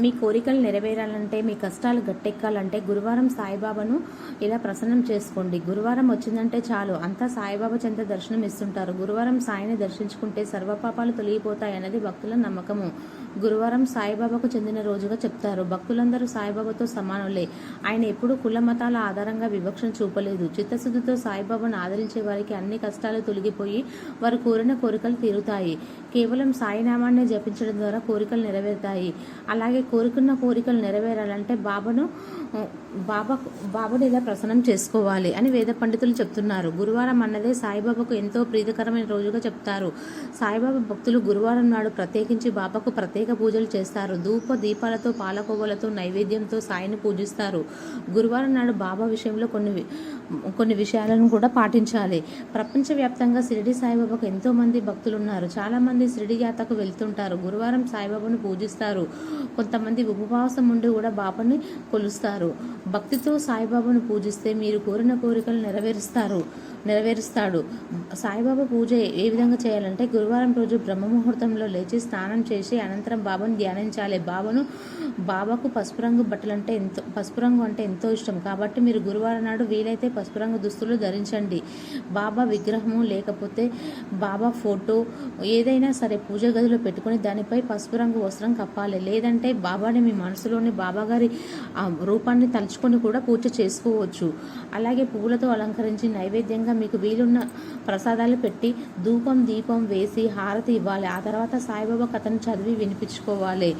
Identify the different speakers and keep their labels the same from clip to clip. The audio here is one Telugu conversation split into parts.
Speaker 1: మీ కోరికలు నెరవేరాలంటే మీ కష్టాలు గట్టెక్కాలంటే గురువారం సాయిబాబాను ఇలా ప్రసన్నం చేసుకోండి. గురువారం వచ్చిందంటే చాలు. అంతా సాయిబాబా చెంత దర్శనం ఇస్తుంటారు. గురువారం సాయిని దర్శించుకుంటే సర్వపాపాలు తొలగిపోతాయన్నది భక్తుల నమ్మకము. గురువారం సాయిబాబాకు చెందిన రోజుగా చెప్తారు. భక్తులందరూ సాయిబాబాతో సమానులే. ఆయన ఎప్పుడూ కుల మతాల ఆధారంగా వివక్షను చూపలేదు. చిత్తశుద్ధితో సాయిబాబాను ఆదరించే వారికి అన్ని కష్టాలు తొలగిపోయి వారు కోరిన కోరికలు తీరుతాయి. కేవలం సాయినామాన్ని జపించడం ద్వారా కోరికలు నెరవేరుతాయి. అలాగే కోరుకున్న కోరికలు నెరవేరాలంటే బాబాను బాబా బాబాను ఇలా ప్రసన్నం చేసుకోవాలి అని వేద పండితులు చెప్తున్నారు. గురువారం అన్నదే సాయిబాబాకు ఎంతో ప్రీతికరమైన రోజుగా చెప్తారు. సాయిబాబా భక్తులు గురువారం నాడు ప్రత్యేకించి బాబాకు ప్రత్యేక పూజలు చేస్తారు. ధూప దీపాలతో పాలకోవలతో నైవేద్యంతో సాయిని పూజిస్తారు. గురువారం నాడు బాబా విషయంలో కొన్ని వి- కొన్ని విషయాలను కూడా పాటించాలి. ప్రపంచవ్యాప్తంగా షిరిడి సాయిబాబాకు ఎంతోమంది భక్తులు ఉన్నారు. చాలామంది మంది షిరిడి యాత్రకు వెళ్తుంటారు. గురువారం సాయిబాబాను పూజిస్తారు. కొంతమంది ఉపవాసం ఉండి కూడా బాబాని కొలుస్తారు. భక్తితో సాయిబాబాను పూజిస్తే మీరు కోరిన కోరికలు నెరవేరుస్తారు. నెరవేరుస్తాడు. సాయిబాబా పూజ ఏ విధంగా చేయాలంటే గురువారం రోజు బ్రహ్మ ముహూర్తంలో లేచి స్నానం చేసి అనంతరం బాబాను ధ్యానించాలి. బాబాను బాబాకు పసుపు రంగు బట్టలు అంటే ఎంతో పసుపు రంగు అంటే ఎంతో ఇష్టం. కాబట్టి మీరు గురువారం నాడు వీలైతే పసుపు రంగు దుస్తులు ధరించండి. బాబా విగ్రహము లేకపోతే బాబా ఫోటో ఏదైనా సరే పూజ గదిలో పెట్టుకొని దానిపై పసుపు రంగు వస్త్రం కప్పాలి. లేదంటే బాబాని మీ మనసులోని బాబాగారి ఆ రూపాన్ని తలుచుకొని కూడా పూజ చేసుకోవచ్చు. అలాగే పువ్వులతో అలంకరించి నైవేద్యంగా మీకు వీలున్న ప్రసాదాలు పెట్టి ధూపం దీపం వేసి హారతి ఇవ్వాలి. ఆ తర్వాత సాయిబాబా కథను చదివి వినిపించుకోవాలి.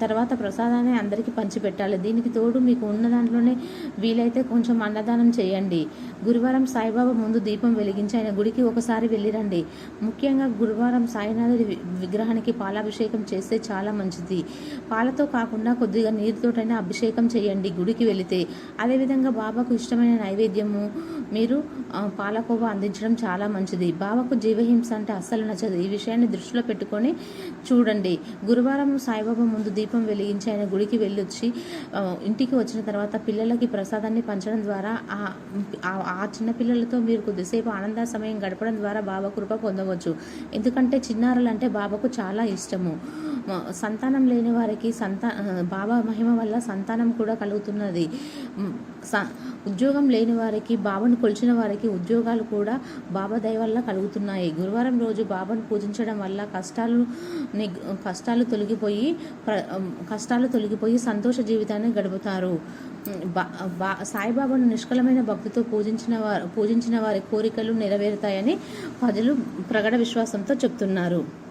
Speaker 1: తర్వాత ప్రసాదాన్ని అందరికీ పంచిపెట్టాలి. దీనికి తోడు మీకు ఉన్న దాంట్లోనే వీలైతే కొంచెం అన్నదానం చేయండి. గురువారం సాయిబాబా ముందు దీపం వెలిగించి ఆయన గుడికి ఒకసారి వెళ్ళిరండి. ముఖ్యంగా గురువారం సాయినాథుడి విగ్రహానికి పాలాభిషేకం చేస్తే చాలా మంచిది. పాలతో కాకుండా కొద్దిగా నీరుతోటైనా అభిషేకం చేయండి గుడికి వెళితే. అదేవిధంగా బాబాకు ఇష్టమైన నైవేద్యము మీరు పాలకోవ పాలకోవా అందించడం చాలా మంచిది. బాబాకు జీవహింస అంటే అస్సలు నచ్చదు. ఈ విషయాన్ని దృష్టిలో పెట్టుకొని చూడండి. గురువారం సాయిబాబా ముందు దీపం వెలిగించి ఆయన గుడికి వెళ్ళొచ్చి ఇంటికి వచ్చిన తర్వాత పిల్లలకి ప్రసాదాన్ని పంచడం ద్వారా ఆ- చిన్నపిల్లలతో చిన్న పిల్లలతో మీరు కొద్దిసేపు ఆనంద సమయం గడపడం ద్వారా బాబా కృప పొందవచ్చు. ఎందుకంటే చిన్నారులు అంటే బాబాకు చాలా ఇష్టము. సంతానం లేని వారికి సంతా బాబా మహిమ వల్ల సంతానం కూడా కలుగుతున్నది. స- ఉద్యోగం లేని వారికి బాబాను కొలిచిన వారికి ఉద్యోగాలు కూడా బాబా దయ వల్ల కలుగుతున్నాయి. గురువారం రోజు బాబాను పూజించడం వల్ల కష్టాలు కష్టాలు తొలగిపోయి ప్ర- కష్టాలు తొలగిపోయి సంతోష జీవితాన్ని గడుపుతారు. బా- బా- సాయిబాబాను నిష్కలమైన భక్తితో పూజించిన వారు పూజించిన వారి కోరికలు నెరవేరుతాయని ప్రజలు ప్రగడ విశ్వాసంతో చెప్తున్నారు.